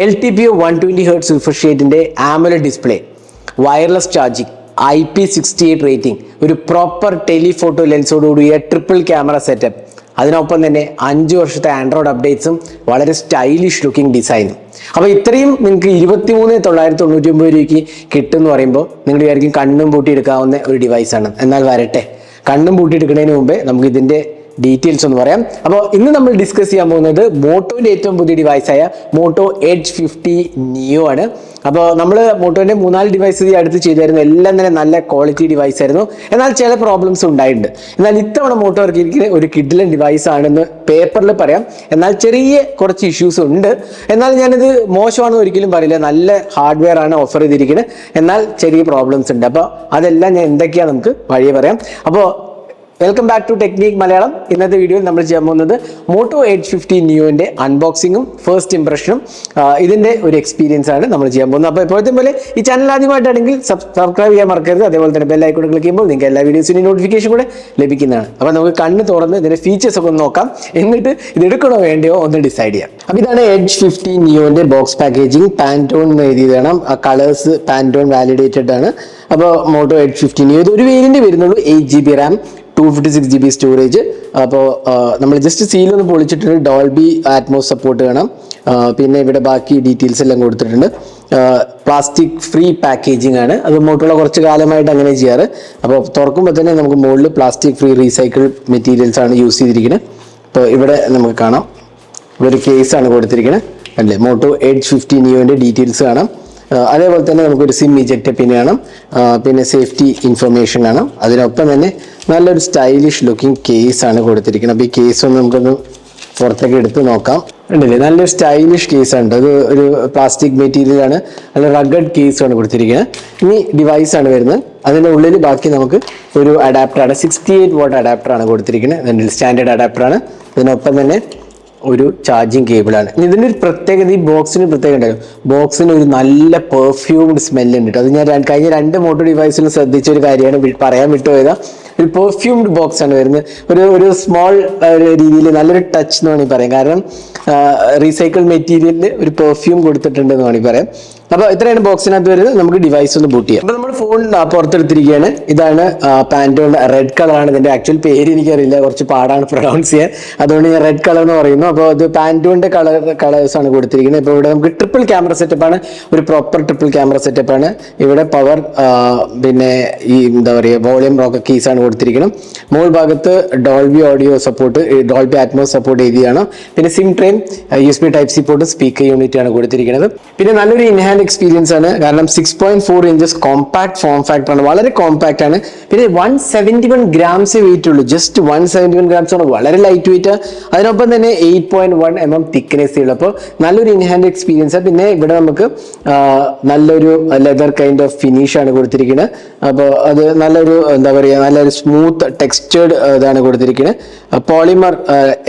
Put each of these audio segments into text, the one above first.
L T P O one twenty hertz refresh റേറ്റിന്റെ AMOLED display wireless charging I P sixty eight rating ഒരു proper telephoto ലെൻസോടുകൂടിയ triple camera setup അതിനൊപ്പം തന്നെ അഞ്ച് വർഷത്തെ Android അപ്ഡേറ്റ്സും വളരെ സ്റ്റൈലിഷ് ലുക്കിംഗ് ഡിസൈനും അപ്പോൾ ഇത്രയും നിങ്ങൾക്ക് ഇരുപത്തി മൂന്ന് തൊള്ളായിരത്തി തൊണ്ണൂറ്റി ഒമ്പത് രൂപയ്ക്ക് കിട്ടും എന്ന് പറയുമ്പോൾ നിങ്ങൾ വിചാരിക്കും കണ്ണും പൂട്ടി എടുക്കാവുന്ന ഒരു ഡിവൈസാണ് എന്നാൽ വരട്ടെ. കണ്ണും പൂട്ടി എടുക്കുന്നതിന് മുമ്പേ നമുക്ക് ഇതിന്റെ ഡീറ്റെയിൽസ് ഒന്ന് പറയാം. അപ്പോൾ ഇന്ന് നമ്മൾ ഡിസ്കസ് ചെയ്യാൻ പോകുന്നത് മോട്ടോന്റെ ഏറ്റവും പുതിയ ഡിവൈസായ മോട്ടോ എഡ്ജ് ഫിഫ്റ്റി നിയോ ആണ്. അപ്പോൾ നമ്മൾ മോട്ടോന്റെ മൂന്നാൽ ഡിവൈസ് ഈ അടുത്ത് ചെയ്തായിരുന്നു എല്ലാം തന്നെ നല്ല ക്വാളിറ്റി ഡിവൈസ് ആയിരുന്നു. എന്നാൽ ചില പ്രോബ്ലംസ് ഉണ്ടായിട്ടുണ്ട്. എന്നാൽ ഇത്തവണ മോട്ടോ ഇറക്കിയിരിക്കുന്ന ഒരു കിഡിലൻ ഡിവൈസ് ആണെന്ന് പേപ്പറിൽ പറയാം. എന്നാൽ ചെറിയ കുറച്ച് ഇഷ്യൂസ് ഉണ്ട്. എന്നാൽ ഞാനിത് മോശമാണെന്ന് ഒരിക്കലും പറയില്ല. നല്ല ഹാർഡ്വെയർ ആണ് ഓഫർ ചെയ്തിരിക്കുന്നത്. എന്നാൽ ചെറിയ പ്രോബ്ലംസ് ഉണ്ട്. അപ്പോൾ അതെല്ലാം ഞാൻ എന്തൊക്കെയാണ് നമുക്ക് വഴിയെ പറയാം. അപ്പോൾ welcome back to technique Malayalam ഇന്നത്തെ വീഡിയോയിൽ നമ്മൾ ചെയ്യാൻ പോകുന്നത് മോട്ടോ എയ്റ്റ് ഫിഫ്റ്റി ന്യൂവിന്റെ അൺബോക്സിങ്ങും ഫസ്റ്റ് ഇംപ്രഷനും ഇതിന്റെ ഒരു എക്സ്പീരിയൻസ് ആണ് നമ്മൾ ചെയ്യാൻ പോകുന്നത്. അപ്പോൾ ഇപ്പോഴത്തെ പോലെ ഈ ചാനൽ ആദ്യമായിട്ടാണെങ്കിൽ സബ്സ്ക്രൈബ് ചെയ്യാൻ മറക്കരുത്. അതേപോലെ തന്നെ ബെല്ലൈക്കോട് ക്ലിക്ക് ചെയ്യുമ്പോൾ നിങ്ങൾക്ക് എല്ലാ വീഡിയോസിന്റെയും നോട്ടിഫിക്കേഷൻ കൂടെ ലഭിക്കുന്നതാണ്. അപ്പോൾ നമുക്ക് കണ്ണ് തുറന്ന് ഇതിന്റെ ഫീച്ചേഴ്സ് ഒക്കെ ഒന്ന് നോക്കാം. എന്നിട്ട് ഇത് എടുക്കണോ വേണ്ടയോ ഒന്ന് ഡിസൈഡ് ചെയ്യാം. അപ്പോൾ ഇതാണ് എഡ്ജ് ഫിഫ്റ്റി ന്യൂവിന്റെ ബോക്സ് പാക്കേജിങ് പാന്റോൺ എഴുതിയതാണ് ആ കളേഴ്സ് പാന്റോൺ വാലിഡേറ്റഡ് ആണ്. അപ്പോൾ മോട്ടോ എയ്റ്റ് ഫിഫ്റ്റി ന്യൂ ഇത് ഒരു വേരിന്റെ വരുന്നുള്ളൂ eight G B RAM two fifty six G B storage അപ്പോൾ നമ്മൾ ജസ്റ്റ് സീലൊന്ന് പൊളിച്ചിട്ടുണ്ട്. ഡോൾബി ആറ്റ്മോസ് സപ്പോർട്ട് വേണം. പിന്നെ ഇവിടെ ബാക്കി ഡീറ്റെയിൽസ് എല്ലാം കൊടുത്തിട്ടുണ്ട്. പ്ലാസ്റ്റിക് ഫ്രീ പാക്കേജിംഗ് ആണ്. അത് മോട്ടുള്ള കുറച്ച് കാലമായിട്ട് അങ്ങനെ ചെയ്യാറ്. അപ്പോൾ തുറക്കുമ്പോൾ തന്നെ നമുക്ക് മുകളിൽ പ്ലാസ്റ്റിക് ഫ്രീ റീസൈക്കിൾ മെറ്റീരിയൽസ് ആണ് യൂസ് ചെയ്തിരിക്കുന്നത്. അപ്പോൾ ഇവിടെ നമുക്ക് കാണാം. ഇവിടെ ഒരു കേസ് ആണ് കൊടുത്തിരിക്കുന്നത്. അല്ലേ മോട്ടോ എയ്റ്റ് ഫിഫ്റ്റി നിയോന്റെ ഡീറ്റെയിൽസ് കാണാം. അതേപോലെ തന്നെ നമുക്കൊരു സിം ഇജക്റ്റ് പിൻ വേണം. പിന്നെ സേഫ്റ്റി ഇൻഫർമേഷൻ ആണ്. അതിനൊപ്പം തന്നെ നല്ലൊരു സ്റ്റൈലിഷ് ലുക്കിംഗ് കേസ് ആണ് കൊടുത്തിരിക്കുന്നത്. അപ്പോൾ ഈ കേസ് ഒന്ന് നമുക്കൊന്ന് പുറത്തേക്ക് എടുത്ത് നോക്കാം. ഉണ്ടല്ലേ? നല്ലൊരു സ്റ്റൈലിഷ് കേസ് ഉണ്ട് അത് ഒരു പ്ലാസ്റ്റിക് മെറ്റീരിയലാണ് നല്ല റഗഡ് ആണ് കൊടുത്തിരിക്കുന്നത്. ഇനി ഡിവൈസ് ആണ് വരുന്നത്. അതിന്റെ ഉള്ളിൽ ബാക്കി നമുക്ക് ഒരു അഡാപ്റ്റർ ആണ്. സിക്സ്റ്റി എയ്റ്റ് വോട്ട് അഡാപ്റ്റർ ആണ് കൊടുത്തിരിക്കുന്നത്. സ്റ്റാൻഡേർഡ് അഡാപ്റ്റർ ആണ്. ഇതിനൊപ്പം തന്നെ ഒരു ചാർജിങ് കേബിളാണ് ഇതിന്റെ ഒരു പ്രത്യേകത ഈ ബോക്സിന് പ്രത്യേകത ഉണ്ടായിരുന്നു ബോക്സിന് ഒരു നല്ല പെർഫ്യൂംഡ് സ്മെല്ല് ഉണ്ട് അത് ഞാൻ കഴിഞ്ഞ രണ്ട് മോട്ടോ ഡിവൈസിലും ശ്രദ്ധിച്ച ഒരു കാര്യമാണ് പറയാൻ വിട്ടുപോയത്. ഒരു പെർഫ്യൂംഡ് ബോക്സ് ആണ് വരുന്നത്. ഒരു ഒരു സ്മോൾ രീതിയിൽ നല്ലൊരു ടച്ച് എന്ന് വേണമെങ്കിൽ പറയാം. കാരണം റീസൈക്കിൾ മെറ്റീരിയലിൽ ഒരു പെർഫ്യൂം കൊടുത്തിട്ടുണ്ട് എന്ന് വേണമെങ്കിൽ പറയാം. അപ്പോൾ ഇത്രയാണ് ബോക്സിനകത്ത് വരുന്നത്. നമുക്ക് ഡിവൈസ് ഒന്ന് ബൂട്ട് ചെയ്യാം. അപ്പോൾ നമ്മൾ ഫോൺ പുറത്തെടുത്തിരിക്കുകയാണ്. ഇതാണ് പാന്റോൺ റെഡ് കളറാണ് ഇതിന്റെ ആക്ച്വൽ പേര് എനിക്കറിയില്ല. കുറച്ച് പാടാണ് പ്രൊണൗൺസ് ചെയ്യാൻ. അതുകൊണ്ട് ഞാൻ റെഡ് കളർ എന്ന് പറയുന്നു. അപ്പോൾ ഇത് പാന്റോണിന്റെ കളർ കളേഴ്സ് ആണ് കൊടുത്തിരിക്കുന്നത്. ഇപ്പോൾ ഇവിടെ നമുക്ക് ട്രിപ്പിൾ ക്യാമറ സെറ്റപ്പ് ആണ്. ഒരു പ്രോപ്പർ ട്രിപ്പിൾ ക്യാമറ സെറ്റപ്പ് ആണ്. ഇവിടെ പവർ പിന്നെ ഈ എന്താ പറയുക വോളിയം റോക്ക് കീസ് ആണ് കൊടുത്തിരിക്കുന്നത്. മുകൾ ഭാഗത്ത് Dolby audio support Dolby Atmos support ചെയ്തിയാണ് പിന്നെ SIM tray U S B type C port speaker unit ആണ് കൊടുത്തിരിക്കുന്നത്. പിന്നെ നല്ലൊരു ഇൻഹാൻഡ് എക്സ്പീരിയൻസ് ആണ്. കാരണം six point four inches compact form factor ആണ്. വളരെ കോമ്പാക്ട് ആണ്. പിന്നെ one seventy one grams weight ഉള്ളൂ. Just one seventy one grams ആണ്. വളരെ ലൈറ്റ് വെയിറ്റ് അതിനൊപ്പം തന്നെ eight point one M M thickness ഉള്ളൂ. അപ്പോൾ നല്ലൊരു ഇൻഹാൻഡ് എക്സ്പീരിയൻസ് ആണ് പിന്നെ ഇവിടെ നമുക്ക് നല്ലൊരു ലെതർ കൈൻഡ് ഓഫ് ഫിനിഷ് ആണ് കൊടുത്തിരിക്കുന്നത് അപ്പോൾ അത് നല്ലൊരു എന്താ പറയുക നല്ലൊരു സ്മൂത്ത് ടെക്സ്ചേർഡ് ഇതാണ് കൊടുത്തിരിക്കുന്നത് പോളിമർ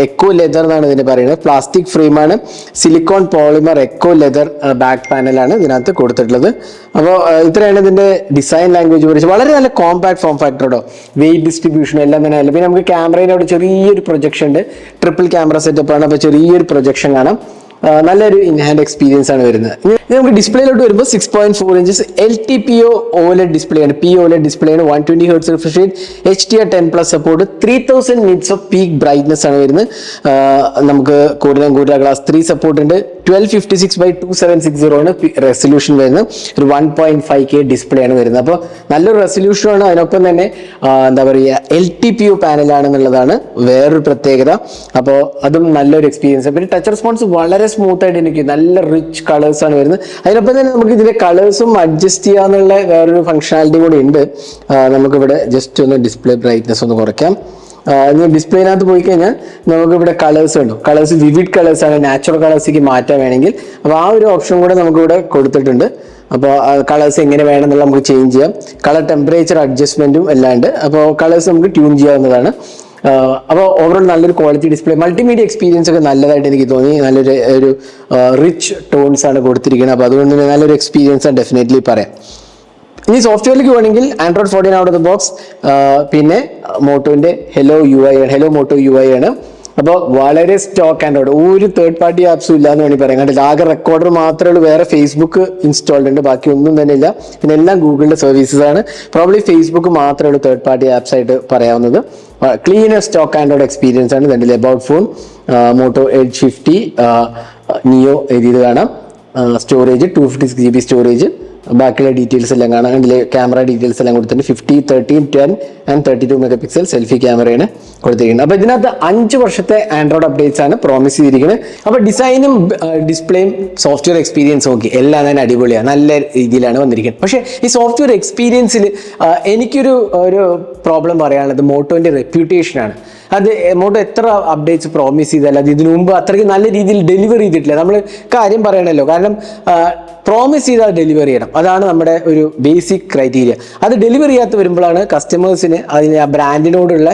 എക്കോ ലെതർ എന്നാണ് ഇതിന് പറയുന്നത്. Plastic ഫ്രെയിമാണ് silicone polymer eco leather back പാനലാണ് ഇതിനകത്ത് കൊടുത്തിട്ടുള്ളത്. അപ്പോൾ ഇത്രയാണ് ഇതിന്റെ ഡിസൈൻ ലാംഗ്വേജ് കുറിച്ച്. വളരെ നല്ല കോമ്പാക്ട് ഫോം ഫാക്ടറോടോ വെയിറ്റ് ഡിസ്ട്രിബ്യൂഷൻ എല്ലാം തന്നെ അല്ല പിന്നെ നമുക്ക് ക്യാമറയിലൂടെ ചെറിയൊരു പ്രൊജക്ഷൻ ഉണ്ട്. ട്രിപ്പിൾ ക്യാമറ സെറ്റപ്പ് ആണ്. അപ്പോൾ ചെറിയൊരു പ്രൊജക്ഷൻ കാണാം. നല്ലൊരു ഇൻഹാൻഡ് എക്സ്പീരിയൻസ് ആണ് വരുന്നത്. ഇനി നമുക്ക് ഡിസ്പ്ലേയിലോട്ട് വരുമ്പോൾ six point four inches L T P O OLED display ആണ്. പി ഒലെ ഡിസ്പ്ലേ ആണ്. One twenty hertz refresh rate H D R ten plus support three thousand nits of peak brightness ആണ് വരുന്നത്. നമുക്ക് കൂടുതലും കൂടുതൽ ക്ലാസ് ത്രീ സപ്പോർട്ട് ഉണ്ട്. Twelve fifty six by two seven six zero ആണ് resolution വരുന്നത്. ഒരു one point five K display ആണ് വരുന്നത്. അപ്പോൾ നല്ലൊരു റെസൊല്യൂഷനാണ് അതിനൊപ്പം തന്നെ എന്താ പറയുക എൽ ടി പി ഒ പാനലാണെന്നുള്ളതാണ് വേറൊരു പ്രത്യേകത. അപ്പോൾ അതും നല്ലൊരു എക്സ്പീരിയൻസ് പിന്നെ ടച്ച് റെസ്പോൺസ് വളരെ സ്മൂത്ത് ആയിട്ട് എനിക്ക് നല്ല റിച്ച് കളേഴ്സ് ആണ് വരുന്നത്. അതിനൊപ്പം തന്നെ നമുക്ക് ഇതിന്റെ കളേഴ്സും അഡ്ജസ്റ്റ് ചെയ്യാന്നുള്ള വേറൊരു ഫംഗ്ഷനാലിറ്റി കൂടി ഉണ്ട്. നമുക്കിവിടെ ജസ്റ്റ് ഒന്ന് ഡിസ്പ്ലേ ബ്രൈറ്റ്നസ് ഒന്ന് കുറയ്ക്കാം. ഇനി ഡിസ്പ്ലേനകത്ത് പോയി കഴിഞ്ഞാൽ നമുക്ക് ഇവിടെ കളേഴ്സ് ഉണ്ട് കളേഴ്സ് വിവിഡ് കളേഴ്സ് ആണ് നാച്ചുറൽ കളേഴ്സിലേക്ക് മാറ്റാൻ വേണമെങ്കിൽ. അപ്പോൾ ആ ഒരു ഓപ്ഷൻ കൂടെ നമുക്ക് ഇവിടെ കൊടുത്തിട്ടുണ്ട് അപ്പോൾ കളേഴ്സ് എങ്ങനെ വേണമെന്നുള്ള നമുക്ക് ചേഞ്ച് ചെയ്യാം. കളർ ടെമ്പറേച്ചർ അഡ്ജസ്റ്റ്മെന്റും എല്ലാം ഉണ്ട്. അപ്പോൾ കളേഴ്സ് നമുക്ക് ട്യൂൺ ചെയ്യാവുന്നതാണ്. അപ്പോൾ ഓവറോൾ നല്ലൊരു ക്വാളിറ്റി ഡിസ്പ്ലേ മൾട്ടിമീഡിയ എക്സ്പീരിയൻസ് ഒക്കെ നല്ലതായിട്ട് എനിക്ക് തോന്നി. നല്ലൊരു ഒരു റിച്ച് ടോൺസ് ആണ് കൊടുത്തിരിക്കുന്നത്. അപ്പോൾ അതുകൊണ്ട് തന്നെ നല്ലൊരു എക്സ്പീരിയൻസ് ആണ് ഡെഫിനറ്റ്ലി പറയാം. ഇനി സോഫ്റ്റ്വെയറിലേക്ക് വേണമെങ്കിൽ Android fourteen out of the box പിന്നെ മോട്ടോവിന്റെ Hello U I Hello Moto U I ആണ്. അപ്പോൾ വളരെ സ്റ്റോക്ക് ആൻഡ്രോയിഡ് ഒരു തേർഡ് പാർട്ടി ആപ്സും ഇല്ല എന്ന് വേണമെങ്കിൽ പറയാം. കണ്ടില്ല? ആകെ റെക്കോർഡർ മാത്രമേ ഉള്ളൂ വേറെ ഫേസ്ബുക്ക് ഇൻസ്റ്റാൾഡ് ഉണ്ട് ബാക്കി ഒന്നും തന്നെ ഇല്ല. പിന്നെ എല്ലാം ഗൂഗിളിന്റെ സർവീസസ് ആണ്. പ്രോബ്ലി ഫേസ്ബുക്ക് മാത്രമേ ഉള്ളൂ തേർഡ് പാർട്ടി ആപ്സ് ആയിട്ട് പറയാവുന്നത്. ക്ലീൻ സ്റ്റോക്ക് ആൻഡ്രോയിഡ് എക്സ്പീരിയൻസ് ആണ്. കണ്ടില്ലേ about phone Moto eight fifty Neo എഴുതിയത് കാണാം. Storage two fifty six G B storage ബാക്കിയുള്ള ഡീറ്റെയിൽസ് എല്ലാം കാണാം. അതിൽ ക്യാമറ ഡീറ്റെയിൽസ് എല്ലാം കൊടുത്തിട്ടുണ്ട്. Fifty thirteen ten and thirty two megapixel selfie ക്യാമറയാണ് കൊടുത്തിരിക്കുന്നത്. അപ്പോൾ ഇതിനകത്ത് അഞ്ച് വർഷത്തെ ആൻഡ്രോയിഡ് അപ്ഡേറ്റ്സ് ആണ് പ്രോമിസ് ചെയ്തിരിക്കുന്നത്. അപ്പോൾ ഡിസൈനും ഡിസ്പ്ലേയും സോഫ്റ്റ്വെയർ എക്സ്പീരിയൻസ് ഒക്കെ എല്ലാം തന്നെ അടിപൊളിയാണ്. നല്ല രീതിയിലാണ് വന്നിരിക്കുന്നത്. പക്ഷേ ഈ സോഫ്റ്റ്വെയർ എക്സ്പീരിയൻസിൽ എനിക്കൊരു ഒരു പ്രോബ്ലം പറയാനുള്ളത് മോട്ടോന്റെ റെപ്യൂട്ടേഷനാണ് അത് മോട്ടോ എത്ര അപ്ഡേറ്റ്സ് പ്രോമിസ് ചെയ്താലും അത് ഇതിനു മുമ്പ് അത്രയ്ക്ക് നല്ല രീതിയിൽ ഡെലിവർ ചെയ്തിട്ടില്ല. നമ്മൾ കാര്യം പറയണല്ലോ. കാരണം പ്രോമിസ് ചെയ്താൽ ഡെലിവറി ചെയ്യണം. അതാണ് നമ്മുടെ ഒരു ബേസിക് ക്രൈറ്റീരിയ അത് ഡെലിവർ ചെയ്യാത്ത വരുമ്പോഴാണ് കസ്റ്റമേഴ്സിന് അതിന് ആ ബ്രാൻഡിനോടുള്ള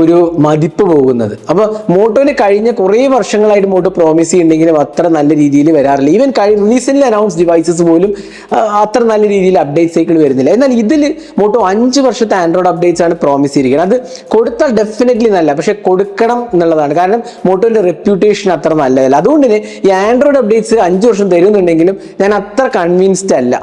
ഒരു മതിപ്പ് പോകുന്നത്. അപ്പോൾ മോട്ടോന് കഴിഞ്ഞ കുറേ വർഷങ്ങളായിട്ട് മോട്ടോ പ്രോമിസ് ചെയ്യുന്നുണ്ടെങ്കിലും അത്ര നല്ല രീതിയിൽ വരാറില്ല. ഈവൻ റീസെന്റ് അനൗൺസ് ഡിവൈസസ് പോലും അത്ര നല്ല രീതിയിൽ അപ്ഡേറ്റ് സൈക്കിൾ വരുന്നില്ല. എന്നാൽ ഇതിൽ മോട്ടോ അഞ്ച് വർഷത്തെ ആൻഡ്രോയിഡ് അപ്ഡേറ്റ്സ് ആണ് പ്രോമിസ് ചെയ്തിരിക്കുന്നത്. അത് കൊടുത്താൽ ഡെഫിനറ്റ്ലി നല്ല പക്ഷേ കൊടുക്കണം എന്നുള്ളതാണ്. കാരണം മോട്ടോന്റെ റെപ്യൂട്ടേഷൻ അത്ര നല്ലതല്ല. അതുകൊണ്ട് തന്നെ ഈ ആൻഡ്രോയിഡ് അപ്ഡേറ്റ്സ് അഞ്ച് വർഷം തരുന്നുണ്ടെങ്കിലും ഞാൻ അത്ര കൺവിൻസ്ഡ് അല്ല.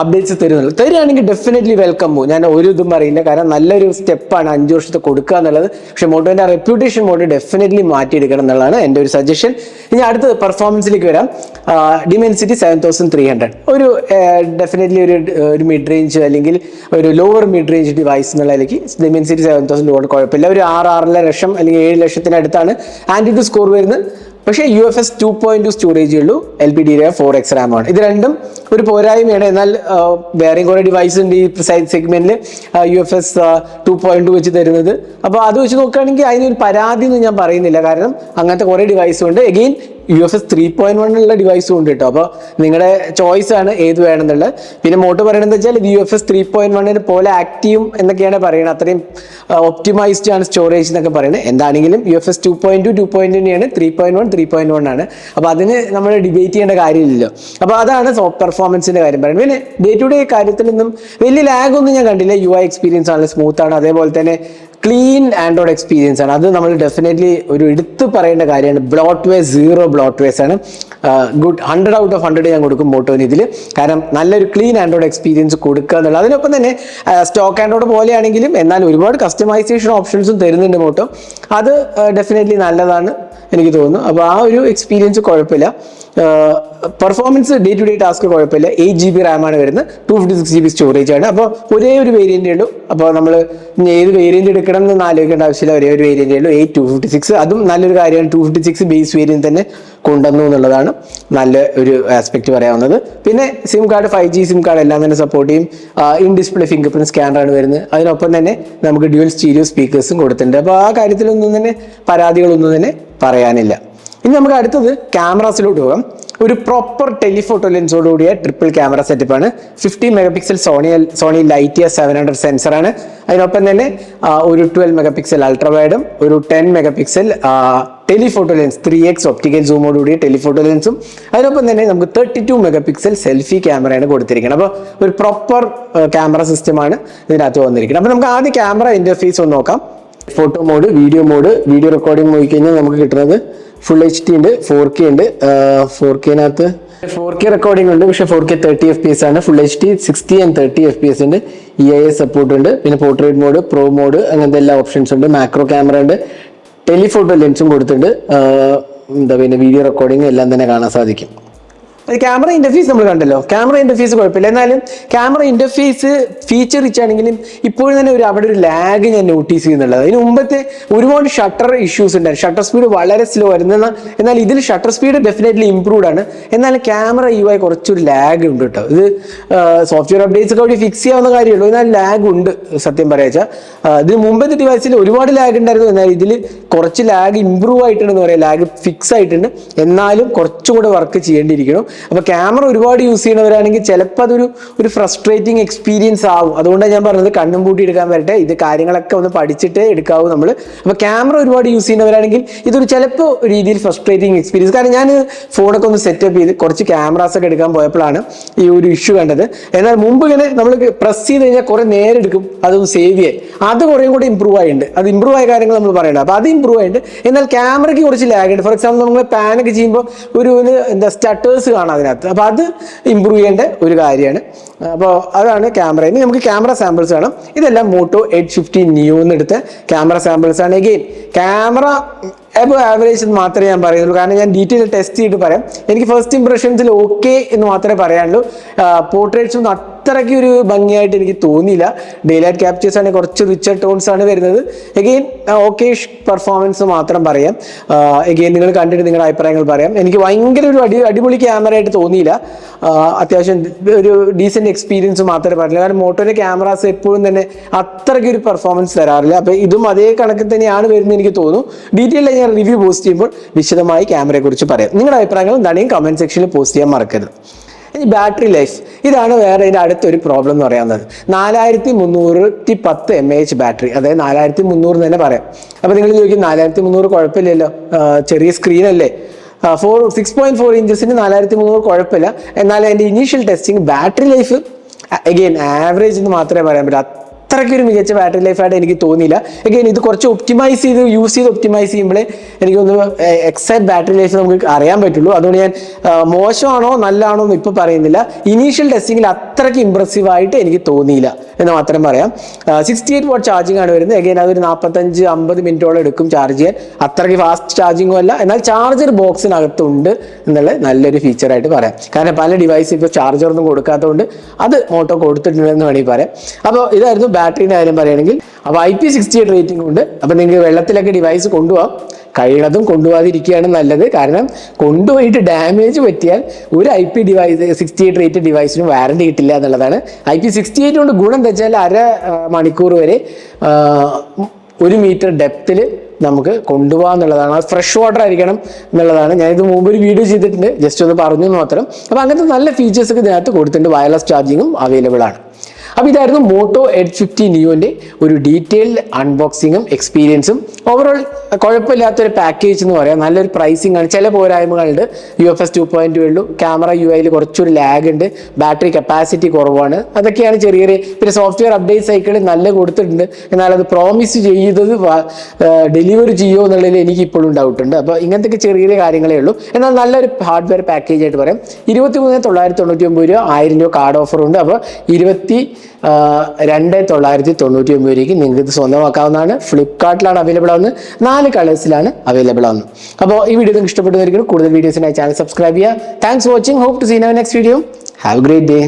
അപ്ഡേറ്റ്സ് തരുന്നുള്ളൂ. തരികയാണെങ്കിൽ ഡെഫിനറ്റ്ലി വെൽക്കം പോകും ഞാൻ ഒരു ഇതും പറയില്ല. കാരണം നല്ലൊരു സ്റ്റെപ്പാണ് അഞ്ച് വർഷത്തെ കൊടുക്കുക എന്നുള്ളത്. പക്ഷേ മോട്ടോന്റെ റെപ്യൂട്ടേഷൻ മോട്ടോ ഡെഫിനറ്റ്ലി മാറ്റിയെടുക്കണം എന്നുള്ളതാണ് എന്റെ ഒരു സജഷൻ ഇനി അടുത്ത പെർഫോമൻസിലേക്ക് വരാം. Dimensity seven thousand three hundred ഒരു ഡെഫിനറ്റ്ലി ഒരു ഒരു മിഡ് റേഞ്ച് അല്ലെങ്കിൽ ഒരു ലോവർ മിഡ് റേഞ്ച് ഡിവൈസ് എന്നുള്ളതിലേക്ക് ഡിമെൻസിറ്റി സെവൻ തൗസൻഡ് ലോഡ് കുഴപ്പമില്ല. ഒരു ആറ് ആറര ലക്ഷം അല്ലെങ്കിൽ ഏഴ് ലക്ഷത്തിനടുത്താണ്. ആന്റി സ്കോർ വരുന്നത് പക്ഷേ U F S two point two ഉള്ളൂ L P D four X RAM ആണ്. ഇത് രണ്ടും ഒരു പോരായ്മയാണ്. എന്നാൽ വേറെ വേറെയും കുറേ ഡിവൈസ് ഉണ്ട് ഈ സെഗ്മെന്റിൽ U F S two point two വെച്ച് തരുന്നത്. അപ്പോൾ അത് വെച്ച് നോക്കുകയാണെങ്കിൽ അതിനൊരു പരാതി ഒന്നും ഞാൻ പറയുന്നില്ല. കാരണം അങ്ങനത്തെ കുറേ ഡിവൈസ് ഉണ്ട്. Again U F S three point വണ്ണിലുള്ള ഡിവൈസും ഉണ്ട് കേട്ടോ. അപ്പോൾ നിങ്ങളുടെ ചോയ്സ് ആണ് ഏത് വേണമെന്നുള്ളത്. പിന്നെ മോട്ട് പറയണതെന്ന് വെച്ചാൽ U F S three point വണ്ണിന് പോലെ ആക്റ്റീവും എന്നൊക്കെയാണ് പറയുന്നത് അത്രയും ഒപ്റ്റിമൈസ്ഡ് ആണ് സ്റ്റോറേജ് എന്നൊക്കെ പറയുന്നത് എന്താണെങ്കിലും U F S two point two two point തന്നെയാണ് three point one three point one ആണ്. അപ്പോൾ അതിന് നമ്മൾ ഡിബേറ്റ് ചെയ്യേണ്ട കാര്യമില്ലല്ലോ. അപ്പോൾ അതാണ് പെർഫോമൻസിന്റെ കാര്യം പറയുന്നത്. പിന്നെ ഡേ ടു ഡേ കാര്യത്തിൽ നിന്നും വലിയ ലാഗ് ഒന്നും ഞാൻ കണ്ടില്ല. യു ഐ എക്സ്പീരിയൻസ് ആണ് സ്മൂത്ത് ആണ്. അതേപോലെ തന്നെ ക്ലീൻ ആൻഡ്രോയിഡ് എക്സ്പീരിയൻസ് ആണ്. അത് നമ്മൾ ഡെഫിനറ്റ്ലി ഒരു എടുത്തു പറയേണ്ട കാര്യമാണ്. Bloatware zero bloat vase ആണ് good hundred out of hundred ഞാൻ കൊടുക്കും മോട്ടോന് ഇതിൽ. കാരണം നല്ലൊരു ക്ലീൻ ആൻഡ്രോയിഡ് എക്സ്പീരിയൻസ് കൊടുക്കുക എന്നുള്ളത്. അതിനൊപ്പം തന്നെ സ്റ്റോക്ക് ആൻഡ്രോയിഡ് പോലെയാണെങ്കിലും എന്നാൽ ഒരുപാട് കസ്റ്റമൈസേഷൻ ഓപ്ഷൻസും തരുന്നുണ്ട് മോട്ടോ അത് ഡെഫിനറ്റ്ലി നല്ലതാണ് എനിക്ക് തോന്നുന്നു. അപ്പോൾ ആ ഒരു എക്സ്പീരിയൻസ് കുഴപ്പമില്ല. Performance day to day task കുഴപ്പമില്ല. എയ്റ്റ് ജി ബി റാമാണ് വരുന്നത്. Two fifty six G B storage ആണ്. അപ്പോൾ ഒരേ ഒരു വേരിയന്റ് ഉള്ളൂ. അപ്പോൾ നമ്മൾ ഏത് വേരിയന്റ് എടുക്കണം എന്ന് ആലോചിക്കേണ്ട ആവശ്യമില്ല. ഒരേ ഒരു വേരിയന്റ് ഉള്ളൂ. എയ്റ്റ് ടു ഫിഫ്റ്റി സിക്സ് അതും നല്ലൊരു കാര്യമാണ്. Two fifty six base variant തന്നെ കൊണ്ടുവന്നു എന്നുള്ളതാണ് നല്ല ഒരു ആസ്പെക്ട് പറയാവുന്നത്. പിന്നെ SIM card five G SIM card എല്ലാം തന്നെ സപ്പോർട്ട് ചെയ്യും. ഇൻ ഡിസ്പ്ലേ ഫിംഗർ പ്രിന്റ് സ്കാനറാണ് വരുന്നത്. അതിനൊപ്പം തന്നെ നമുക്ക് ഡ്യുവൽ സ്റ്റീരിയോ സ്പീക്കേഴ്സും കൊടുത്തിട്ടുണ്ട്. അപ്പോൾ ആ കാര്യത്തിലൊന്നും തന്നെ പരാതികളൊന്നും തന്നെ പറയാനില്ല. ഇനി നമുക്ക് അടുത്തത് ക്യാമറാസിലോട്ട് പോകാം. ഒരു പ്രോപ്പർ ടെലിഫോട്ടോ ലെൻസോട് കൂടിയ ട്രിപ്പിൾ ക്യാമറ സെറ്റപ്പ് ആണ്. Fifty megapixel Sony Sony Lytia seven hundred ആണ്. അതിനൊപ്പം തന്നെ ഒരു ട്വൽവ് മെഗാ പിക്സൽ അൾട്രാവൈഡും ഒരു ten megapixel telephoto lens three X optical സൂമോട് കൂടിയ ടെലിഫോട്ടോ ലെൻസും അതിനൊപ്പം തന്നെ നമുക്ക് thirty two megapixel selfie ക്യാമറയാണ് കൊടുത്തിരിക്കുന്നത്. അപ്പോൾ ഒരു പ്രോപ്പർ ക്യാമറ സിസ്റ്റമാണ് ഇതിനകത്ത് വന്നിരിക്കുന്നത്. അപ്പോൾ നമുക്ക് ആദ്യം ക്യാമറ ഇന്റർഫേസ് ഒന്ന് നോക്കാം. Photo mode video mode video recording നോക്കി കഴിഞ്ഞാൽ നമുക്ക് കിട്ടുന്നത് ഫുൾ എച്ച് ഡി ഉണ്ട് ഫോർ കെ ഉണ്ട്. ഫോർ കെനകത്ത് ഫോർ കെ റെക്കോർഡിംഗ് ഉണ്ട് പക്ഷേ four K thirty F P S ആണ്. Full H D sixty and thirty F P S ഉണ്ട്. ഇ ഐ എസ് സപ്പോർട്ട് ഉണ്ട്. പിന്നെ പോർട്രേറ്റ് മോഡ് പ്രോ മോഡ് അങ്ങനത്തെ എല്ലാ ഓപ്ഷൻസ് ഉണ്ട്. മാക്രോ ക്യാമറ ഉണ്ട്. ടെലിഫോട്ടോ ലെൻസും കൊടുത്തിട്ടുണ്ട്. എന്താ പിന്നെ വീഡിയോ റെക്കോർഡിംഗ് എല്ലാം തന്നെ കാണാൻ സാധിക്കും. ക്യാമറ ഇന്റർഫേസ് നമ്മൾ കണ്ടല്ലോ. ക്യാമറ ഇന്റർഫേസ് കുഴപ്പമില്ല. എന്നാലും ക്യാമറ ഇന്റർഫേസ് ഫീച്ചർ റിച്ച് ആണെങ്കിലും ഇപ്പോഴും തന്നെ ഒരു അവിടെ ഒരു ലാഗ് ഞാൻ നോട്ടീസ് ചെയ്യുന്നുള്ളത്. അതിന് മുമ്പത്തെ ഒരുപാട് ഷട്ടർ ഇഷ്യൂസ് ഉണ്ടായിരുന്നു. ഷട്ടർ സ്പീഡ് വളരെ സ്ലോ ആയിരുന്നു. എന്നാൽ എന്നാൽ ഇതിൽ ഷട്ടർ സ്പീഡ് ഡെഫിനറ്റ്ലി ഇംപ്രൂവ്ഡ് ആണ്. എന്നാൽ ക്യാമറ യു ആയി കുറച്ചൊരു ലാഗ് ഉണ്ട് കേട്ടോ. ഇത് സോഫ്റ്റ്വെയർ അപ്ഡേറ്റ്സ് ഒക്കെ വഴി ഫിക്സ് ചെയ്യാവുന്ന കാര്യമുള്ളൂ. എന്നാൽ ലാഗ് ഉണ്ട് സത്യം പറയാച്ചാൽ ഇതിന് മുമ്പത്തെ ഡിവൈസിൽ ഒരുപാട് ലാഗ് ഉണ്ടായിരുന്നു. എന്നാൽ ഇതിൽ കുറച്ച് ലാഗ് ഇംപ്രൂവ് ആയിട്ടുണ്ടെന്ന് പറയാം. ലാഗ് ഫിക്സ് ആയിട്ടുണ്ട്. എന്നാലും കുറച്ചും കൂടെ വർക്ക് ചെയ്യേണ്ടിയിരിക്കണം അപ്പോൾ ക്യാമറ ഒരുപാട് യൂസ് ചെയ്യുന്നവരാണെങ്കിൽ ചിലപ്പോൾ അതൊരു ഒരു ഫ്രസ്ട്രേറ്റിംഗ് എക്സ്പീരിയൻസ് ആവും. അതുകൊണ്ടാണ് ഞാൻ പറഞ്ഞത് കണ്ണും പൂട്ടി എടുക്കാൻ വരട്ടെ. ഇത് കാര്യങ്ങളൊക്കെ ഒന്ന് പഠിച്ചിട്ട് എടുക്കാവൂ നമ്മൾ അപ്പോൾ ക്യാമറ ഒരുപാട് യൂസ് ചെയ്യുന്നവരാണെങ്കിൽ ഇതൊരു ചിലപ്പോൾ രീതിയിൽ ഫ്രസ്ട്രേറ്റിംഗ് എക്സ്പീരിയൻസ് കാരണം ഞാൻ ഫോണൊക്കെ ഒന്ന് സെറ്റപ്പ് ചെയ്ത് കുറച്ച് ക്യാമറാസ് ഒക്കെ എടുക്കാൻ പോയപ്പോഴാണ് ഈ ഒരു ഇഷ്യൂ കണ്ടത്. എന്നാൽ മുമ്പ് ഇങ്ങനെ നമ്മൾ പ്രസ് ചെയ്ത് കഴിഞ്ഞാൽ കുറേ നേരം എടുക്കും. അതൊന്ന് സേവ് ചെയ്യാൻ. അത് കുറേ കൂടി ഇമ്പ്രൂവ് ആയിട്ടുണ്ട് അത് ഇമ്പ്രൂവ് ആയ കാര്യങ്ങൾ നമ്മൾ പറയണം അപ്പോൾ അത് ഇമ്പ്രൂവ് ആയിട്ടുണ്ട് എന്നാൽ ക്യാമറയ്ക്ക് കുറച്ച് ലാഗ് ഉണ്ട്. ഫോർ എക്സാമ്പിൾ നമ്മൾ പാനൊക്കെ ചെയ്യുമ്പോൾ ഒരു എന്താ സ്റ്റട്ടേഴ്സ് അതിനകത്ത്. അപ്പോൾ അത് ഇമ്പ്രൂവ് ചെയ്യേണ്ട ഒരു കാര്യമാണ്. അപ്പോൾ അതാണ് ക്യാമറ ഇനി നമുക്ക് ക്യാമറ സാമ്പിൾസ് വേണം ഇതെല്ലാം മോട്ടോ എയ്റ്റ് ഫിഫ്റ്റി ന്യൂ എന്ന് എടുത്ത ക്യാമറ സാമ്പിൾസ് ആണ്. എഗെയിൻ ക്യാമറ എബോ ആവറേജ് എന്ന് മാത്രമേ ഞാൻ പറയുന്നുള്ളൂ. കാരണം ഞാൻ ഡീറ്റെയിൽ ടെസ്റ്റ് ചെയ്തിട്ട് പറയാം. എനിക്ക് ഫസ്റ്റ് ഇംപ്രഷൻസിൽ ഓക്കെ എന്ന് മാത്രമേ പറയാനുള്ളൂ. പോർട്രേറ്റ്സ് ഒന്നും അത്രയ്ക്ക് ഒരു ഭംഗിയായിട്ട് എനിക്ക് തോന്നിയില്ല. ഡേ ലൈറ്റ് ക്യാപ്ചേഴ്സ് ആണെങ്കിൽ കുറച്ച് റിച്ചർ ടോൺസ് ആണ് വരുന്നത്. എഗെയിൻ ഓക്കെ പെർഫോമൻസ് മാത്രം പറയാം. എഗെയിൻ നിങ്ങൾ കണ്ടിട്ട് നിങ്ങളുടെ അഭിപ്രായങ്ങൾ പറയാം. എനിക്ക് ഭയങ്കര ഒരു അടി അടിപൊളി ക്യാമറ ആയിട്ട് തോന്നിയില്ല. അത്യാവശ്യം ഒരു ഡീസെന്റ് എക്സ്പീരിയൻസ് മാത്രമേ പറഞ്ഞില്ല. കാരണം മോട്ടോയുടെ ക്യാമറാസ് എപ്പോഴും തന്നെ അത്രയ്ക്ക് ഒരു പെർഫോമൻസ് തരാറില്ല. അപ്പോൾ ഇതും അതേ കണക്കിൽ തന്നെയാണ് വരുന്നത് എനിക്ക് തോന്നുന്നു. ഡീറ്റെയിൽ ഞാൻ റിവ്യൂ പോസ്റ്റ് ചെയ്യുമ്പോൾ വിശദമായി ക്യാമറയെക്കുറിച്ച് പറയാം. നിങ്ങളുടെ അഭിപ്രായങ്ങൾ എന്താണെങ്കിൽ കമന്റ് സെക്ഷനിൽ പോസ്റ്റ് ചെയ്യാൻ മറക്കരുത്. ഇനി ബാറ്ററി ലൈഫ് ഇതാണ് വേറെ ഇതിന്റെ അടുത്തൊരു പ്രോബ്ലം എന്ന് പറയുന്നത് നാലായിരത്തി മുന്നൂറ്റി പത്ത് എം എച്ച് ബാറ്ററി അതായത് നാലായിരത്തി മുന്നൂറ് തന്നെ പറയാം. അപ്പോൾ നിങ്ങൾ ചോദിക്കും നാലായിരത്തി മുന്നൂറ് കുഴപ്പമില്ലല്ലോ ചെറിയ സ്ക്രീൻ അല്ലേ? ഫോർ സിക്സ് പോയിന്റ് ഫോർ ഇഞ്ചസിന് നാലായിരത്തി മുന്നൂറ് കുഴപ്പമില്ല. എന്നാൽ അതിന്റെ initial testing battery life again average എന്ന് മാത്രമേ പറയാൻ പറ്റൂ. അത്രയ്ക്ക് ഒരു മികച്ച ബാറ്ററി ലൈഫായിട്ട് എനിക്ക് തോന്നിയില്ല. അഗെയിൻ ഇത് കുറച്ച് ഒപ്റ്റിമൈസ് ചെയ്ത് യൂസ് ചെയ്ത് ഒപ്റ്റിമൈസ് ചെയ്യുമ്പോഴേ എനിക്കൊന്ന് എക്സാക്ട് ബാറ്ററി ലൈഫ് നമുക്ക് അറിയാൻ പറ്റുള്ളൂ. അതുകൊണ്ട് ഞാൻ മോശമാണോ നല്ലതാണോ എന്ന് ഇപ്പോൾ പറയുന്നില്ല. ഇനീഷ്യൽ ടെസ്റ്റിങ്ങിൽ അത്രയ്ക്ക് ഇമ്പ്രസീവായിട്ട് എനിക്ക് തോന്നിയില്ല. എന്ന് മാത്രം പറയാം. സിക്സ്റ്റി എയ്റ്റ് വാട്ട് ചാർജിങ് ആണ് വരുന്നത്. അഗൈൻ അതൊരു നാൽപ്പത്തഞ്ച് അമ്പത് മിനിറ്റോളം എടുക്കും ചാർജ് ചെയ്യാൻ. അത്രയ്ക്ക് ഫാസ്റ്റ് ചാർജിങ്ങും അല്ല. എന്നാൽ ചാർജർ ബോക്സിനകത്തുണ്ട് എന്നുള്ളത് നല്ലൊരു ഫീച്ചറായിട്ട് പറയാം. കാരണം പല ഡിവൈസ് ഇപ്പോൾ ചാർജർ ഒന്നും കൊടുക്കാത്തതുകൊണ്ട് അത് മോട്ടോ കൊടുത്തിട്ടുണ്ടെന്ന് വേണമെങ്കിൽ പറയാം. അപ്പോൾ ഇതായിരുന്നു ബാറ്ററിയുടെ കാര്യം പറയുകയാണെങ്കിൽ അപ്പോൾ I P sixty eight rating ഉണ്ട്. അപ്പോൾ നിങ്ങൾക്ക് വെള്ളത്തിലൊക്കെ ഡിവൈസ് കൊണ്ടുപോകാം കഴിയുന്നതും കൊണ്ടുപോകാതിരിക്കുകയാണ് നല്ലത്. കാരണം കൊണ്ടുപോയിട്ട് ഡാമേജ് പറ്റിയാൽ ഒരു I P device sixty eight rate ഡിവൈസിനും warranty കിട്ടില്ല എന്നുള്ളതാണ്. ഐ പി സിക്സ്റ്റി എയ്റ്റ് കൊണ്ട് ഗുണം എന്താ വെച്ചാൽ അര മണിക്കൂർ വരെ ഒരു മീറ്റർ ഡെപ്തിൽ നമുക്ക് കൊണ്ടുപോകാം എന്നുള്ളതാണ്. അത് ഫ്രഷ് വാട്ടർ ആയിരിക്കണം എന്നുള്ളതാണ്. ഞാൻ ഇത് മുമ്പ് ഒരു വീഡിയോ ചെയ്തിട്ടുണ്ട്. ജസ്റ്റ് ഒന്ന് പറഞ്ഞു മാത്രം. അപ്പോൾ അങ്ങനത്തെ നല്ല ഫീച്ചേഴ്സ് ഒക്കെ ഇതിനകത്ത് കൊടുത്തിട്ടുണ്ട്. വയർലെസ് ചാർജിങ്ങും അവൈലബിൾ ആണ്. അപ്പോൾ ഇതായിരുന്നു മോട്ടോ എയ്റ്റ് ഫിഫ്റ്റി നിയോന്റെ ഒരു ഡീറ്റെയിൽഡ് അൺബോക്സിങ്ങും എക്സ്പീരിയൻസും. ഓവറോൾ കുഴപ്പമില്ലാത്തൊരു പാക്കേജ് എന്ന് പറയാം. നല്ലൊരു പ്രൈസിംഗ് ആണ്. ചില പോരായ്മകളുണ്ട്. U F S two point ഉള്ളൂ. ക്യാമറ യു ഐയിൽ കുറച്ചൊരു ലാഗ് ഉണ്ട്. ബാറ്ററി കപ്പാസിറ്റി കുറവാണ്. അതൊക്കെയാണ് ചെറിയ ചെറിയ പിന്നെ സോഫ്റ്റ്വെയർ അപ്ഡേറ്റ് സൈക്കിൾ നല്ല കൊടുത്തിട്ടുണ്ട്. എന്നാൽ അത് പ്രോമിസ് ചെയ്തത് ഡെലിവറി ചെയ്യുമോ എന്നുള്ളതിൽ എനിക്ക് ഇപ്പോഴും ഡൗട്ട് ഉണ്ട്. അപ്പോൾ ഇങ്ങനത്തെ ചെറിയ ചെറിയ കാര്യങ്ങളേ ഉള്ളൂ. എന്നാൽ നല്ലൊരു ഹാർഡ്വെയർ പാക്കേജ് ആയിട്ട് പറയാം. ഇരുപത്തി മൂന്ന് തൊള്ളായിരത്തി തൊണ്ണൂറ്റി ഒമ്പത് രൂപ ആയിരം രൂപ കാർഡ് ഓഫർ ഉണ്ട്. അപ്പോൾ ഇരുപത്തി രണ്ട് തൊള്ളായിരത്തി തൊണ്ണൂറ്റി ഒമ്പത് രൂപയ്ക്ക് നിങ്ങൾക്ക് ഇത് സ്വന്തമാക്കാവുന്നതാണ്. ഫ്ലിപ്കാർട്ടിലാണ് അവൈലബിൾ ആവുന്നത്. നാല് കളേഴ്സിലാണ് അവൈലബിൾ ആവുന്നത്. അപ്പോൾ ഈ വീഡിയോ നിങ്ങൾക്ക് ഇഷ്ടപ്പെട്ടു കൂടുതൽ വീഡിയോസിനായി ചാനൽ സബ്സ്ക്രൈബ് ചെയ്യുക. Thanks watching hope to seen our next video have great day